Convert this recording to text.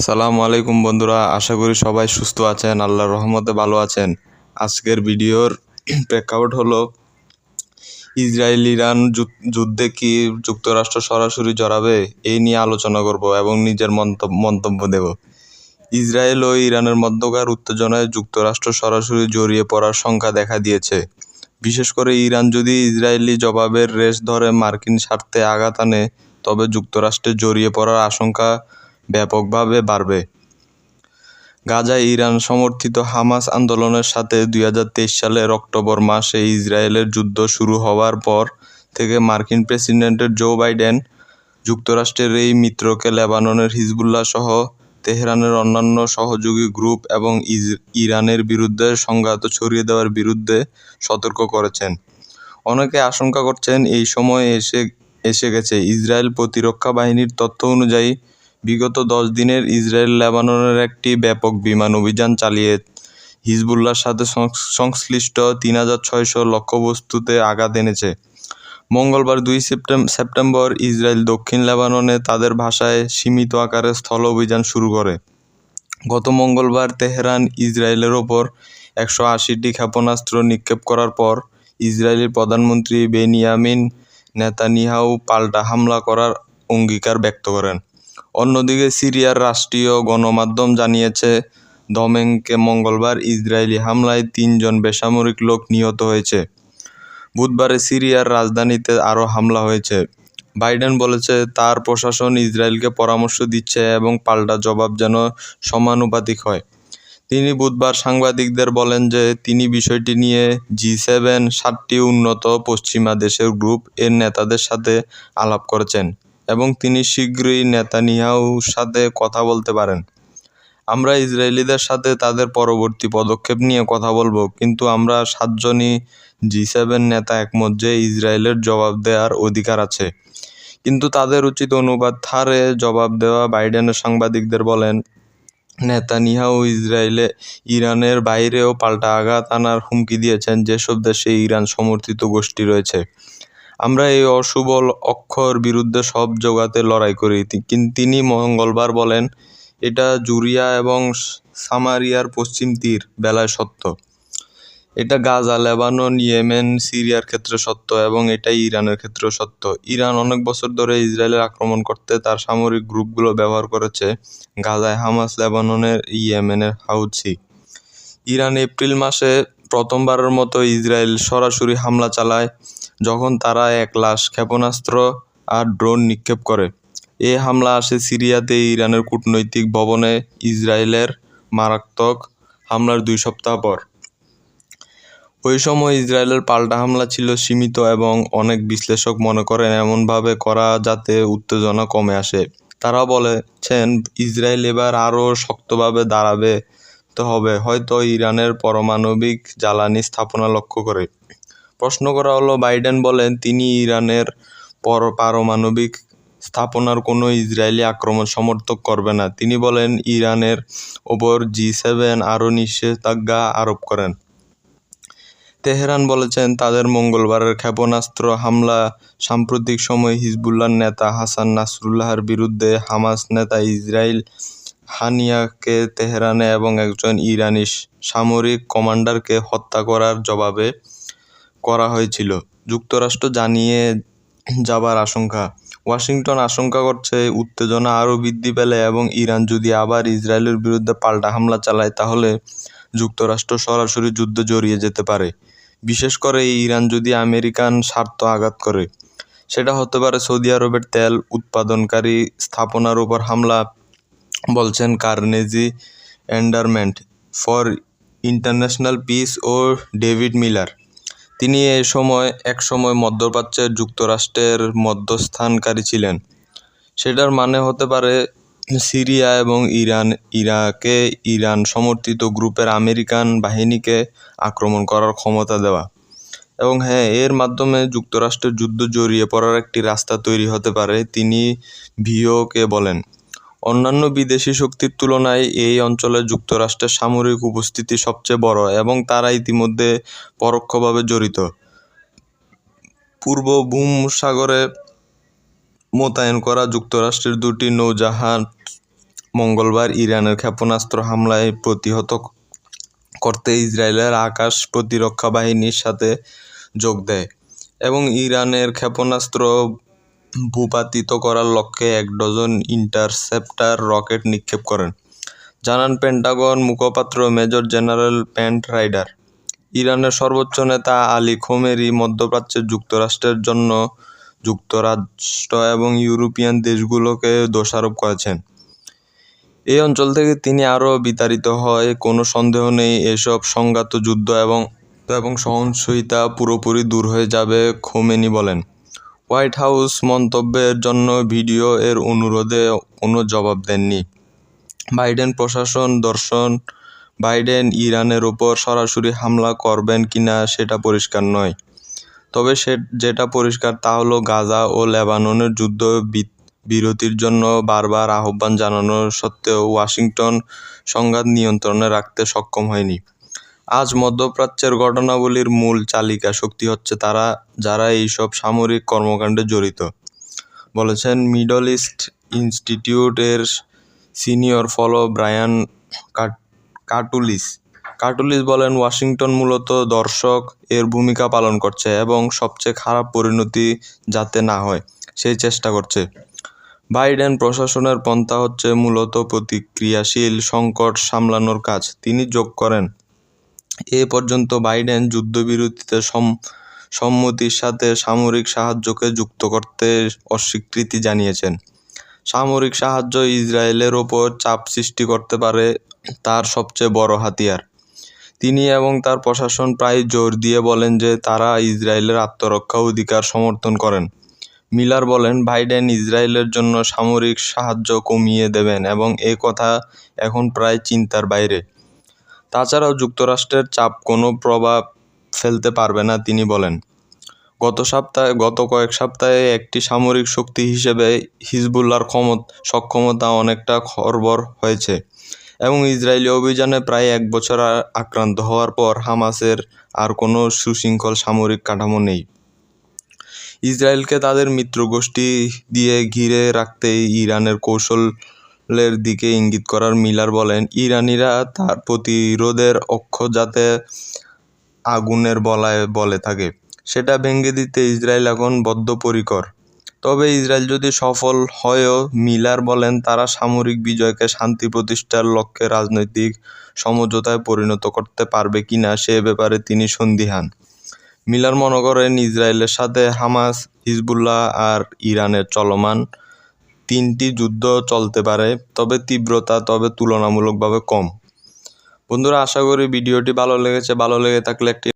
সালামু আলাইকুম বন্ধুরা, আশা করি সবাই সুস্থ আছেন, আল্লাহর রহমতে ভালো আছেন। আজকের ভিডিওর প্রেক্ষাপট হলো ইসরায়েল ইরান যুদ্ধ- কি যুক্তরাষ্ট্র সরাসরি জড়াবে, এই নিয়ে আলোচনা করব এবং নিজের মন্তব্য দেব। ইসরায়েল ও ইরানের মধ্যকার উত্তেজনায় যুক্তরাষ্ট্র সরাসরি জড়িয়ে পড়ার সংখ্যা দেখা দিয়েছে। বিশেষ করে ইরান যদি ইসরায়েলি জবাবের রেশ ধরে মার্কিন স্বার্থে আঘাত আনে, তবে যুক্তরাষ্ট্রে জড়িয়ে পড়ার আশঙ্কা ব্যাপকভাবে বাড়বে। গাজায় ইরান সমর্থিত হামাস আন্দোলনের সাথে দুই হাজার তেইশ সালের অক্টোবর মাসে ইসরায়েলের যুদ্ধ শুরু হওয়ার পর থেকে মার্কিন প্রেসিডেন্টের জো বাইডেন, যুক্তরাষ্ট্রের এই মিত্রকে লেবাননের হিজবুল্লাহ সহ তেহরানের অন্যান্য সহযোগী গ্রুপ এবং ইরানের বিরুদ্ধে সংঘাত ছড়িয়ে দেওয়ার বিরুদ্ধে সতর্ক করেছেন। অনেকে আশঙ্কা করছেন এই সময় এসে এসে গেছে। ইসরায়েল প্রতিরক্ষা বাহিনীর তথ্য অনুযায়ী বিগত দশ দিনের ইসরায়েল লেবাননের একটি ব্যাপক বিমান অভিযান চালিয়ে হিজবুল্লাহর সাথে সংশ্লিষ্ট তিন হাজার ছয়শো লক্ষ্যবস্তুতে আঘাত এনেছে। মঙ্গলবার দুই সেপ্টেম সেপ্টেম্বর ইসরায়েল দক্ষিণ লেবাননে তাদের ভাষায় সীমিত আকারে স্থল অভিযান শুরু করে। গত মঙ্গলবার তেহরান ইসরায়েলের ওপর একশো আশিটি ক্ষেপণাস্ত্র নিক্ষেপ করার পর ইসরায়েলের প্রধানমন্ত্রী বেনিয়ামিন নেতানিয়াহু পাল্টা হামলা করার অঙ্গীকার ব্যক্ত করেন। অন্যদিকে সিরিয়ার রাষ্ট্রীয় গণমাধ্যম জানিয়েছে দমেঙ্কে মঙ্গলবার ইসরায়েলি হামলায় তিনজন বেসামরিক লোক নিহত হয়েছে। বুধবারে সিরিয়ার রাজধানীতে আরও হামলা হয়েছে। বাইডেন বলেছে, তার প্রশাসন ইসরায়েলকে পরামর্শ দিচ্ছে এবং পাল্টা জবাব যেন সমানুপাতিক হয়। তিনি বুধবার সাংবাদিকদের বলেন যে, তিনি বিষয়টি নিয়ে জি সেভেন সাতটি উন্নত পশ্চিমা দেশের গ্রুপ এর নেতাদের সাথে আলাপ করেছেন। এবং তিনি শীঘ্রই নেতানিয়াহুর সাথে কথা বলতে পারেন। আমরা ইসরায়েলিদের সাথে তাদের পরবর্তী পদক্ষেপ নিয়ে কথা বলব, কিন্তু আমরা সাতজনই জি সেভেন নেতা একমত যে ইসরায়েলের জবাব দেওয়ার অধিকার আছে। কিন্তু তাদের উচিত অনুবাদ হারে জবাব দেওয়া, বাইডেনের সাংবাদিকদের বলেন, নেতানিয়াহু ইসরায়েলে ইরানের বাইরেও পাল্টা আঘাত আনার হুমকি দিয়েছেন, যেসব দেশে ইরান সমর্থিত গোষ্ঠী রয়েছে। আমরা এই অশুভ অক্ষর বিরুদ্ধে সব জোগাতে লড়াই করি। তিনি মঙ্গলবার বলেন, এটা জুরিয়া এবং সামারিয়ার পশ্চিম তীর, বেলায় সত্য। এটা গাজা, লেবানন, ইয়েমেন, সিরিয়ার ক্ষেত্রে সত্য এবং এটাই ইরানের ক্ষেত্রেও সত্য। ইরান অনেক বছর ধরে ইসরায়েলের আক্রমণ করতে তার সামরিক গ্রুপগুলো ব্যবহার করেছে, গাজায় হামাস, লেবাননের, ইয়েমেনের হাউথি ইরান এপ্রিল মাসে প্রথমবারের মতো ইসরায়েল সরাসরি হামলা চালায়। যখন তারা এক লাশ ক্ষেপণাস্ত্র আর ড্রোন নিক্ষেপ করে। এ হামলা আসে সিরিয়াতে, ইরানের কূটনৈতিক ভবনে ইসরায়েলের মারাত্মক হামলার দুই সপ্তাহ পর। ওই সময় ইসরায়েলের পাল্টা হামলা ছিল সীমিত এবং অনেক বিশ্লেষক মনে করেন এমনভাবে করা যাতে উত্তেজনা কমে আসে। তারা বলেছেন, ইসরায়েল এবার আরও শক্তভাবে দাঁড়াবে তো হবে, হয়তো ইরানের পারমাণবিক জ্বালানি স্থাপনা লক্ষ্য করে। প্রশ্ন করা হলো, বাইডেন বলেন, তিনি ইরানের পর পারমাণবিক স্থাপনার কোনো ইসরায়েলি আক্রমণ সমর্থক করবে না। তিনি বলেন, ইরানের ওপর জি সেভেন আরও নিষেধাজ্ঞা আরোপ করেন। তেহরান বলেছেন, তাদের মঙ্গলবারের ক্ষেপণাস্ত্র হামলা, সাম্প্রতিক সময়ে হিজবুল্লাহর নেতা হাসান নাসরুল্লাহর বিরুদ্ধে হামাস নেতা ইসরায়েল হানিয়াকে তেহরানে এবং একজন ইরানি সামরিক কমান্ডারকে হত্যা করার জবাবে করা হয়েছিল। যুক্তরাষ্ট্র জানিয়ে যাবার আশঙ্কা। ওয়াশিংটন আশঙ্কা করছে, উত্তেজনা আরও বৃদ্ধি পেলে এবং ইরান যদি আবার ইসরায়েলের বিরুদ্ধে পাল্টা হামলা চালায়, তাহলে যুক্তরাষ্ট্র সরাসরি যুদ্ধে জড়িয়ে যেতে পারে। বিশেষ করে ইরান যদি আমেরিকান স্বার্থ আঘাত করে, সেটা হতে পারে সৌদি আরবের তেল উৎপাদনকারী স্থাপনার উপর হামলা, বলছেন Carnegie endowment, for international peace O David Miller. তিনি এ সময়, এক সময় মধ্যপ্রাচ্যের যুক্তরাষ্ট্রের মধ্যস্থানকারী ছিলেন। সেটার মানে হতে পারে সিরিয়া এবং ইরান, ইরাকে ইরান সমর্থিত গ্রুপের আমেরিকান বাহিনীকে আক্রমণ করার ক্ষমতা দেওয়া। এবং হ্যাঁ এর মাধ্যমে যুক্তরাষ্ট্রের যুদ্ধ জড়িয়ে পড়ার একটি রাস্তা তৈরি হতে পারে, তিনি ভিওকে বলেন। অন্যান্য বিদেশি শক্তির তুলনায় এই অঞ্চলে যুক্তরাষ্ট্রের সামরিক উপস্থিতি সবচেয়ে বড় এবং তারা ইতিমধ্যে পরোক্ষভাবে জড়িত। পূর্ব ভূমসাগরে মোতায়েন করা যুক্তরাষ্ট্রের দুটি নৌজাহাজ মঙ্গলবার ইরানের ক্ষেপণাস্ত্র হামলায় প্রতিহত করতে ইসরায়েলের আকাশ প্রতিরক্ষা বাহিনীর সাথে যোগ দেয় এবং ইরানের ক্ষেপণাস্ত্র ভূপাতিত করার লক্ষ্যে এক ডজন ইন্টারসেপ্টার রকেট নিক্ষেপ করেন। জানান পেন্টাগন মুখপাত্র মেজর জেনারেল প্যান্ট রাইডার। ইরানের সর্বোচ্চ নেতা আলী খোমেরি মধ্যপ্রাচ্যের যুক্তরাষ্ট্রের জন্য যুক্তরাষ্ট্র এবং ইউরোপিয়ান দেশগুলোকে দোষারোপ করেছেন। এই অঞ্চল থেকে তিনি আরও বিতাড়িত হয়, কোনো সন্দেহ নেই, এসব সংঘাত, যুদ্ধ এবং এবং সহনশীলতা পুরোপুরি দূর হয়ে যাবে, খোমেনি বলেন। হোয়াইট হাউস মন্তব্যের জন্য ভিডিও এর অনুরোধে কোনো জবাব দেননি। বাইডেন প্রশাসন দর্শন, বাইডেন ইরানের ওপর সরাসরি হামলা করবেন কিনা সেটা পরিষ্কার নয়। তবে সে যেটা পরিষ্কার তা হলো গাজা ও লেবাননের যুদ্ধ বিরতির জন্য বারবার আহ্বান জানানোর সত্ত্বেও ওয়াশিংটন সংঘাত নিয়ন্ত্রণে রাখতে সক্ষম হয়নি। আজ মধ্যপ্রাচ্যের ঘটনাবলীর মূল চালিকা শক্তি হচ্ছে তারা, যারা এইসব সামরিক কর্মকাণ্ডে জড়িত। বলেছেন মিডল ইস্ট ইনস্টিটিউটের senior fellow Brian Katulis. Katulis বলেন, ওয়াশিংটন মূলত দর্শক এর ভূমিকা পালন করছে এবং সবচেয়ে খারাপ পরিণতি যাতে না হয় সেই চেষ্টা করছে। বাইডেন প্রশাসনের পন্থা হচ্ছে মূলত প্রতিক্রিয়াশীল সংকট সামলানোর কাজ। তিনি যোগ করেন এ পর্যন্ত বাইডেন যুদ্ধবিরতিতে সম, সম্মতির সাথে সামরিক সাহায্যকে যুক্ত করতে অস্বীকৃতি জানিয়েছেন। সামরিক সাহায্য ইসরায়েলের ওপর চাপ সৃষ্টি করতে পারে তার সবচেয়ে বড় হাতিয়ার। তিনি এবং তার প্রশাসন প্রায় জোর দিয়ে বলেন যে তারা ইসরায়েলের আত্মরক্ষা অধিকার সমর্থন করেন। মিলার বলেন, বাইডেন ইসরায়েলের জন্য সামরিক সাহায্য কমিয়ে দেবেন এবং এ কথা এখন প্রায় চিন্তার বাইরে। তাছাড়াও যুক্তরাষ্ট্রের চাপ কোনো প্রভাব ফেলতে পারবে না, তিনি বলেন। গত সপ্তাহে, গত কয়েক সপ্তাহে একটি সামরিক শক্তি হিসেবে হিজবুল্লার ক্ষমত, সক্ষমতা অনেকটা খরবর হয়েছে এবং ইসরায়েলি অভিযানে প্রায় এক বছর আক্রান্ত হওয়ার পর হামাসের আর কোনো সুশৃঙ্খল সামরিক কাঠামো নেই। ইসরায়েলকে তাদের মিত্রগোষ্ঠী দিয়ে ঘিরে রাখতে ইরানের কৌশলের দিকে ইঙ্গিত করার মিলার বলেন, ইরানিরা তার প্রতিরোধের অক্ষ যাতে আগুনের বলায় বলে থাকে, সেটা ভেঙে দিতে ইসরায়েল এখন বদ্ধপরিকর। তবে ইসরায়েল যদি সফল হয়ও, মিলার বলেন, তারা সামরিক বিজয়কে শান্তি প্রতিষ্ঠার লক্ষ্যে রাজনৈতিক সমঝোতায় পরিণত করতে পারবে কিনা, সে ব্যাপারে তিনি সন্দিহান। মিলার মনে করেন, ইসরায়েলের সাথে হামাস, হিজবুল্লাহ আর ইরানের চলমান তিনটি যুদ্ধ চলতে পারে, তবে তীব্রতা তবে তুলনামূলকভাবে কম। বন্ধুরা, আশা করি ভিডিওটি ভালো লেগেছে। ভালো লেগে থাকলে একটি